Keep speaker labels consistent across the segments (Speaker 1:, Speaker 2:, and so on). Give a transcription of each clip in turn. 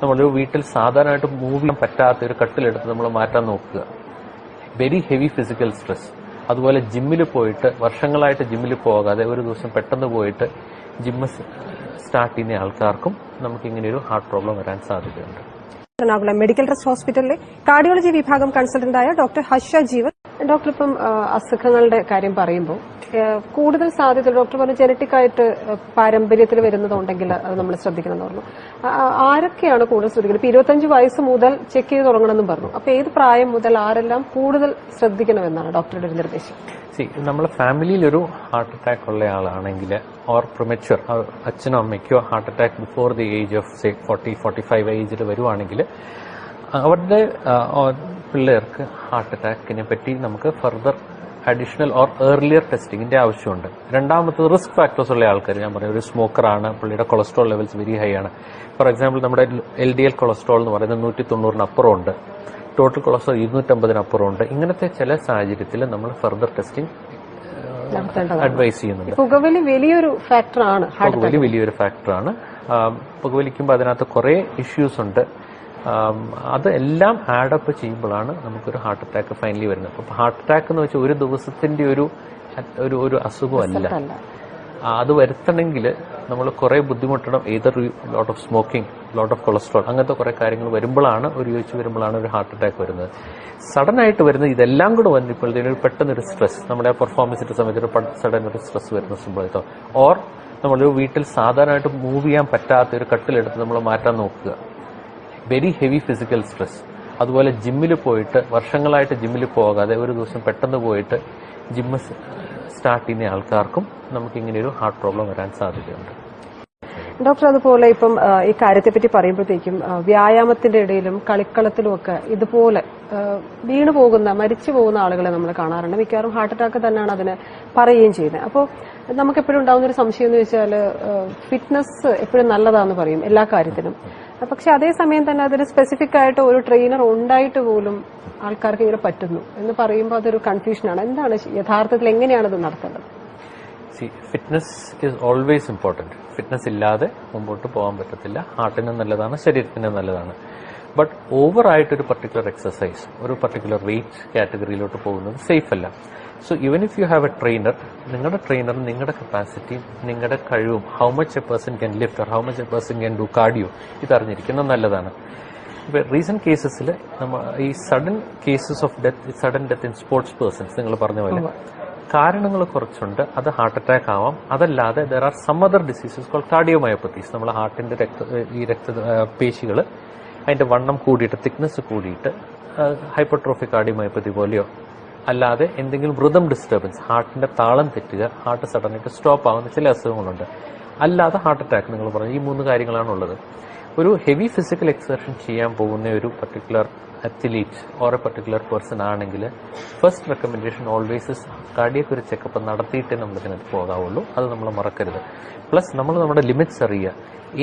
Speaker 1: നമ്മളൊരു വീട്ടിൽ സാധാരണയായിട്ട് മൂവ് ചെയ്യാൻ പറ്റാത്ത ഒരു കട്ടിലെടുത്ത് നമ്മൾ മാറ്റാൻ നോക്കുക. വെരി ഹെവി ഫിസിക്കൽ സ്ട്രെസ് അതുപോലെ ജിമ്മിൽ പോയിട്ട് വർഷങ്ങളായിട്ട് ജിമ്മിൽ പോകാതെ ഒരു ദിവസം പെട്ടെന്ന് പോയിട്ട് ജിമ്മ് സ്റ്റാർട്ട് ചെയ്യുന്ന ആൾക്കാർക്കും നമുക്ക് ഇങ്ങനെ ഒരു ഹാർട്ട് പ്രോബ്ലം വരാൻ സാധ്യതയുണ്ട്.
Speaker 2: എറണാകുളം മെഡിക്കൽ ട്രസ്റ്റ് ഹോസ്പിറ്റലിലെ കാർഡിയോളജി വിഭാഗം കൺസൾട്ടന്റായ ഡോക്ടർ ഹർഷ ജീവൻ ഡോക്ടർ ഇപ്പം അസുഖങ്ങളുടെ കാര്യം പറയുമ്പോൾ കൂടുതൽ സാധ്യത ഡോക്ടർ പറഞ്ഞ ജനറ്റിക് ആയിട്ട് പാരമ്പര്യത്തിൽ വരുന്നതുണ്ടെങ്കിൽ അത് നമ്മൾ ശ്രദ്ധിക്കണം എന്ന് പറഞ്ഞു. ആരൊക്കെയാണ് കൂടുതൽ ശ്രദ്ധിക്കുന്നത്? ഇപ്പൊ ഇരുപത്തഞ്ച് വയസ്സ് മുതൽ ചെക്ക് ചെയ്ത് തുടങ്ങണമെന്നും പറഞ്ഞു. അപ്പൊ ഏത് പ്രായം മുതൽ ആരെല്ലാം കൂടുതൽ ശ്രദ്ധിക്കണമെന്നാണ് ഡോക്ടറുടെ ഒരു നിർദ്ദേശം?
Speaker 1: സി നമ്മളെ ഫാമിലിയിൽ ഒരു ഹാർട്ട് അറ്റാക്ക് ഉള്ള ആളാണെങ്കിൽ ഓർ പ്രൊമച്വർ അച്ഛനോ അമ്മയ്ക്കോ heart attack before the age of say forty forty five ഏജിൽ വരുവാണെങ്കിൽ അവരുടെ പിള്ളേർക്ക് ഹാർട്ട് അറ്റാക്കിനെ പറ്റി നമുക്ക് ഫർദർ അഡീഷണൽ ഓർ ഏർലിയർ ടെസ്റ്റിങ്ങിന്റെ ആവശ്യമുണ്ട്. രണ്ടാമത്തത് റിസ്ക് ഫാക്ടേഴ്സ് ഉള്ള ആൾക്കാർ ഞാൻ പറയും ഒരു സ്മോക്കറാണ് പുള്ളിയുടെ കൊളസ്ട്രോൾ ലെവൽസ് വെരി ഹൈ ആണ്. ഫോർ എക്സാമ്പിൾ നമ്മുടെ എൽ ഡി എൽ കൊളസ്ട്രോൾ എന്ന് പറയുന്നത് നൂറ്റി തൊണ്ണൂറിനപ്പുറം ഉണ്ട് ടോട്ടൽ കൊളസ്ട്രോൾ ഇരുന്നൂറ്റമ്പതിനപ്പുറം ഉണ്ട് ഇങ്ങനത്തെ ചില സാഹചര്യത്തിൽ നമ്മൾ ഫർദർ ടെസ്റ്റിംഗ് അഡ്വൈസ് ചെയ്യുന്നുണ്ട്.
Speaker 2: പുകവലി വലിയൊരു ഫാക്ടറാണ്
Speaker 1: പുകവലി വലിയൊരു ഫാക്ടറാണ് പുകവലിക്കുമ്പോൾ അതിനകത്ത് കുറേ ഇഷ്യൂസ് ഉണ്ട്. അത് എല്ലാം ആഡപ്പ് ചെയ്യുമ്പോഴാണ് നമുക്കൊരു ഹാർട്ട് അറ്റാക്ക് ഫൈനലി വരുന്നത്. അപ്പോൾ ഹാർട്ട് അറ്റാക്ക് എന്ന് വെച്ചാൽ ഒരു ദിവസത്തിന്റെ ഒരു ഒരു ഒരു അസുഖമല്ല. അത് വരുത്തണമെങ്കിൽ നമ്മൾ കുറേ ബുദ്ധിമുട്ടണം. Either lot of smoking lot of cholesterol അങ്ങനത്തെ കുറേ കാര്യങ്ങൾ വരുമ്പോഴാണ് ഒരു യോജിച്ച് വരുമ്പോഴാണ് ഒരു ഹാർട്ട് അറ്റാക്ക് വരുന്നത്. സഡൻ ആയിട്ട് വരുന്നത് ഇതെല്ലാം കൂടെ വന്നപ്പോഴത്തേനും ഒരു പെട്ടെന്നൊരു സ്ട്രെസ് നമ്മുടെ പെർഫോമൻസിന്റെ സമയത്ത് ഒരു സഡൻ ഒരു സ്ട്രെസ് വരുന്ന സംഭവത്തോ ഓർ നമ്മളൊരു വീട്ടിൽ സാധാരണയായിട്ട് മൂവ് ചെയ്യാൻ പറ്റാത്ത ഒരു കട്ടിലെടുത്ത് നമ്മൾ മാറ്റാൻ നോക്കുക. വെരി ഹെവി ഫിസിക്കൽ സ്ട്രെസ് അതുപോലെ ജിമ്മിൽ പോയിട്ട് വർഷങ്ങളായിട്ട് ജിമ്മിൽ പോകാതെ ഒരു ദിവസം പെട്ടെന്ന് പോയിട്ട് ജിമ്മ് സ്റ്റാർട്ട് ചെയ്യുന്ന ആൾക്കാർക്കും നമുക്ക് ഇങ്ങനെ ഒരു ഹാർട്ട് പ്രോബ്ലം വരാൻ സാധ്യതയുണ്ട്.
Speaker 2: ഡോക്ടർ അതുപോലെ ഇപ്പം ഈ ഈ കാര്യത്തെപ്പറ്റി പറയുമ്പോഴത്തേക്കും വ്യായാമത്തിന്റെ ഇടയിലും കളിക്കളത്തിലും ഒക്കെ ഇതുപോലെ വീണു പോകുന്ന മരിച്ചു പോകുന്ന ആളുകളെ നമ്മൾ കാണാറുണ്ട്. മിക്കവാറും ഹാർട്ട് അറ്റാക്ക് തന്നെയാണ് അതിന് പറയുകയും ചെയ്യുന്നത്. അപ്പോൾ നമുക്ക് എപ്പോഴും ഉണ്ടാകുന്ന ഒരു സംശയം എന്ന് വെച്ചാൽ ഫിറ്റ്നസ് എപ്പോഴും നല്ലതാന്ന് പറയും എല്ലാ കാര്യത്തിനും. പക്ഷെ അതേസമയം തന്നെ അതിന് സ്പെസിഫിക് ആയിട്ട് ഒരു ട്രെയിനർ ഉണ്ടായിട്ട് പോലും ആൾക്കാർക്ക് ഇങ്ങനെ പറ്റുന്നു എന്ന് പറയുമ്പോൾ അതൊരു കൺഫ്യൂഷനാണ് എന്താണ് യഥാർത്ഥത്തിൽ എങ്ങനെയാണ് ഇത് നടത്തേണ്ടത്
Speaker 1: see fitness is always important fitness ഇല്ലാതെ മുമ്പോട്ട് പോകാൻ പറ്റത്തില്ല. ഹാർട്ടിന് നല്ലതാണ് ശരീരത്തിന് നല്ലതാണ്. ബട്ട് ഓവർ ഓവറായിട്ടൊരു പർട്ടിക്കുലർ എക്സസൈസ് ഒരു പർട്ടിക്കുലർ വെയിറ്റ് കാറ്റഗറിയിലോട്ട് പോകുന്നത് സേഫ് അല്ല. So even if you have a trainer നിങ്ങളുടെ ട്രെയിനർ നിങ്ങളുടെ കപ്പാസിറ്റിയും നിങ്ങളുടെ കഴിവും how much a person can lift or how much a person can do cardio ഇത് അറിഞ്ഞിരിക്കുന്നത് നല്ലതാണ്. ഇപ്പൊ റീസെന്റ് കേസസിൽ നമ്മ ഈ sudden cases of death sudden death in sports persons നിങ്ങൾ പറഞ്ഞ പോലെ. കാരണങ്ങൾ കുറച്ചുണ്ട്. അത് ഹാർട്ട് അറ്റാക്ക് ആവാം. അതല്ലാതെ there are some other diseases call cardiomyopathies നമ്മളെ ഹാർട്ടിന്റെ രക്ത ഈ രക്ത പേശികൾ അതിന്റെ വണ്ണം കൂടിയിട്ട് തിക്നെസ് കൂടിയിട്ട് ഹൈപ്പർട്രോഫിക് കാർഡിയോമയോപ്പത്തി പോലെയോ. അല്ലാതെ എന്തെങ്കിലും വൃതം ഡിസ്റ്റർബൻസ് ഹാർട്ടിന്റെ താളം തെറ്റുക ഹാർട്ട് സഡനായിട്ട് സ്റ്റോപ്പ് ആവുന്ന ചില അസുഖങ്ങളുണ്ട്. അല്ലാതെ ഹാർട്ട് അറ്റാക്ക് നിങ്ങൾ പറഞ്ഞു ഈ മൂന്ന് കാര്യങ്ങളാണ് ഉള്ളത് ഒരു ഹെവി ഫിസിക്കൽ എക്സർഷൻ ചെയ്യാൻ പോകുന്ന ഒരു particular athlete or a particular person ആണെങ്കിൽ ഫസ്റ്റ് റെക്കമെൻഡേഷൻ ഓൾവേസ് കാർഡിയക്ക് ഒരു ചെക്കപ്പ് നടത്തിയിട്ടേ നമ്മൾ ഇതിനകത്ത് പോകാവുള്ളൂ. അത് നമ്മൾ മറക്കരുത്. പ്ലസ് നമ്മൾ നമ്മുടെ ലിമിറ്റ്സ് അറിയുക.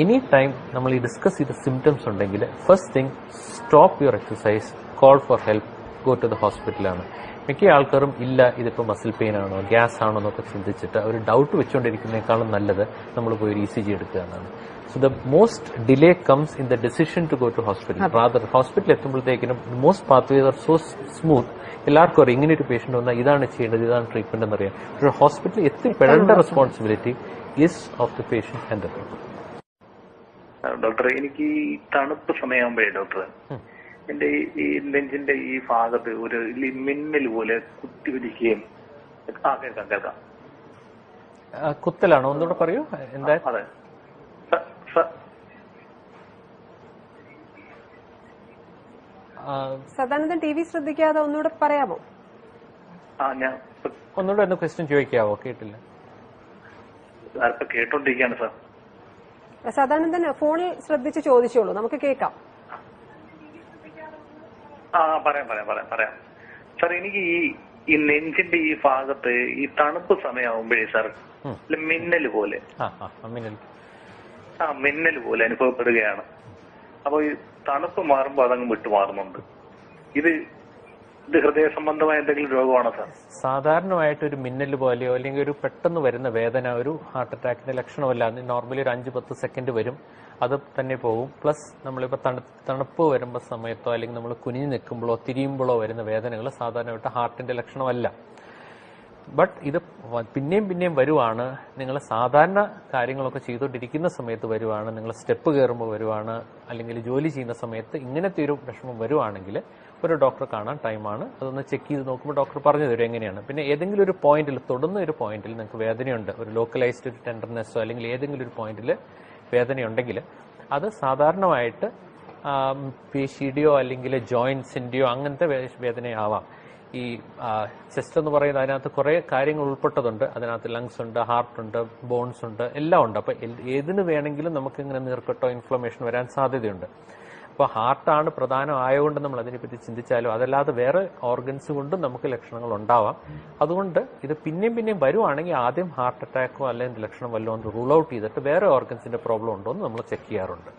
Speaker 1: എനി ടൈം നമ്മൾ ഈ ഡിസ്കസ് ചെയ്ത സിംറ്റംസ് ഉണ്ടെങ്കിൽ first thing stop your exercise call for help go to the ഹോസ്പിറ്റലാണ് മിക്ക ആൾക്കാരും ഇല്ല ഇതിപ്പോൾ മസിൽ പെയിൻ ആണോ ഗ്യാസ് ആണോ എന്നൊക്കെ ചിന്തിച്ചിട്ട് ഒരു ഡൗട്ട് വെച്ചുകൊണ്ടിരിക്കുന്നതിനേക്കാളും നല്ലത് നമ്മൾ പോയി ഒരു ഇ സി ജി എടുക്കുക എന്നാണ്. So the most delay comes in the decision to go to hospital rather ഹോസ്പിറ്റലിൽ എത്തുമ്പോഴത്തേക്കിനും most pathways are so smooth എല്ലാവർക്കും അറിയാം ഇങ്ങനെ ഒരു പേഷ്യന്റ് വന്നാൽ ഇതാണ് ചെയ്യേണ്ടത് ഇതാണ് ട്രീറ്റ്മെന്റ് എന്നറിയാം. പക്ഷേ ഹോസ്പിറ്റലിൽ എത്തിപ്പെടേണ്ട responsibility is of the patient and the doctor
Speaker 3: എനിക്ക് തണുപ്പ് സമയമാകുമ്പോഴേ ഡോക്ടർ എന്റെ ഈ- നെഞ്ചിന്റെ ഈ ഭാഗത്ത് ഒരു മിന്നൽ പോലെ കുത്തി പിടിക്കുകയും ആ കേൾക്കാം കേൾക്കാം
Speaker 1: കുത്തലാണോ. ഒന്നുകൂടെ പറയൂ. എന്താ?
Speaker 3: അതെ.
Speaker 2: സദാനന്ദൻ ടി വി ശ്രദ്ധിക്കാതെ ഒന്നുകൂടെ പറയാമോ?
Speaker 3: ആ ഞാൻ ഇപ്പൊ
Speaker 1: ഒന്നുകൂടെ ഒന്ന് ക്വസ്റ്റ്യൻ ചോദിക്കാവോ? കേട്ടില്ല.
Speaker 3: ഇപ്പൊ കേട്ടോണ്ടിരിക്കുകയാണ് സാർ?
Speaker 2: സദാനന്ദൻ ഫോണിൽ ശ്രദ്ധിച്ച് ചോദിച്ചോളൂ. നമുക്ക് കേൾക്കാം.
Speaker 3: ആ പറയാം പറയാം പറയാം പറയാം. സാർ എനിക്ക് ഈ ഈ നെഞ്ചിന്റെ ഈ ഭാഗത്ത് ഈ തണുപ്പ് സമയമാകുമ്പോഴേ സാർ. മിന്നൽ പോലെ.
Speaker 1: ആ
Speaker 3: മിന്നൽ പോലെ അനുഭവപ്പെടുകയാണ്. അപ്പൊ ഈ തണുപ്പ് മാറുമ്പോൾ അതങ്ങ് വിട്ടു മാറുന്നുണ്ട് ഇത് ഇത് ഹൃദയ സംബന്ധമായ എന്തെങ്കിലും രോഗമാണോ സാർ?
Speaker 1: സാധാരണമായിട്ട് ഒരു മിന്നൽ പോലെയോ അല്ലെങ്കിൽ ഒരു പെട്ടെന്ന് വരുന്ന വേദന ഒരു ഹാർട്ട് അറ്റാക്കിന്റെ ലക്ഷണമല്ല. നോർമലി ഒരു അഞ്ച് പത്ത് സെക്കൻഡ് വരും. അത് തന്നെ പോകും. പ്ലസ് നമ്മളിപ്പോൾ തണു തണുപ്പ് വരുമ്പോൾ സമയത്തോ അല്ലെങ്കിൽ നമ്മൾ കുനിഞ്ഞു നിൽക്കുമ്പോഴോ തിരിയുമ്പോഴോ വരുന്ന വേദനകൾ സാധാരണയായിട്ട് ഹാർട്ടിന്റെ ലക്ഷണമല്ല. ബട്ട് ഇത് പിന്നെയും പിന്നെയും വരുവാണ്. നിങ്ങൾ സാധാരണ കാര്യങ്ങളൊക്കെ ചെയ്തുകൊണ്ടിരിക്കുന്ന സമയത്ത് വരുവാണ്. നിങ്ങൾ സ്റ്റെപ്പ് കയറുമ്പോൾ വരുവാണ്. അല്ലെങ്കിൽ ജോലി ചെയ്യുന്ന സമയത്ത് ഇങ്ങനത്തെ ഒരു വിഷമം വരുവാണെങ്കിൽ ഒരു ഡോക്ടറെ കാണാൻ ടൈമാണ് അതൊന്ന് ചെക്ക് ചെയ്ത് നോക്കുമ്പോൾ ഡോക്ടർ പറഞ്ഞു തരും എങ്ങനെയാണ്. പിന്നെ ഏതെങ്കിലും ഒരു പോയിന്റിൽ തൊടുന്ന ഒരു പോയിന്റിൽ നിങ്ങൾക്ക് വേദനയുണ്ട്. ഒരു ലോക്കലൈസ്ഡ് ഒരു ടെൻഡർനെസ്സോ അല്ലെങ്കിൽ ഏതെങ്കിലും ഒരു പോയിന്റിൽ വേദനയുണ്ടെങ്കിൽ അത് സാധാരണമായിട്ട് പേശിയുടെയോ അല്ലെങ്കിൽ ജോയിൻസിന്റെയോ അങ്ങനത്തെ വേദനയാവാം. ഈ ചെസ്റ്റ് എന്ന് പറയുന്നത് അതിനകത്ത് കുറേ കാര്യങ്ങൾ ഉൾപ്പെട്ടതുണ്ട്. അതിനകത്ത് ലങ്സ് ഉണ്ട് ഹാർട്ട് ഉണ്ട് ബോൺസ് ഉണ്ട് എല്ലാം ഉണ്ട്. അപ്പോൾ ഏതിന് വേണമെങ്കിലും നമുക്ക് ഇങ്ങനെ നീർക്കെട്ടോ ഇൻഫ്ലമേഷൻ വരാൻ സാധ്യതയുണ്ട്. അപ്പോൾ ഹാർട്ടാണ് പ്രധാനം ആയതുകൊണ്ട് നമ്മൾ അതിനെപ്പറ്റി ചിന്തിച്ചാലും അതല്ലാതെ വേറെ ഓർഗൻസ് കൊണ്ടും നമുക്ക് ലക്ഷണങ്ങൾ ഉണ്ടാവാം. അതുകൊണ്ട് ഇത് പിന്നെയും പിന്നെയും വരുവാണെങ്കിൽ ആദ്യം ഹാർട്ട് അറ്റാക്കോ അല്ലെങ്കിൽ ലക്ഷണം വല്ലതും റൂൾ ഔട്ട് ചെയ്തിട്ട് വേറെ ഓർഗൻസിന്റെ പ്രോബ്ലം ഉണ്ടോ എന്ന് നമ്മൾ ചെക്ക് ചെയ്യാറുണ്ട്.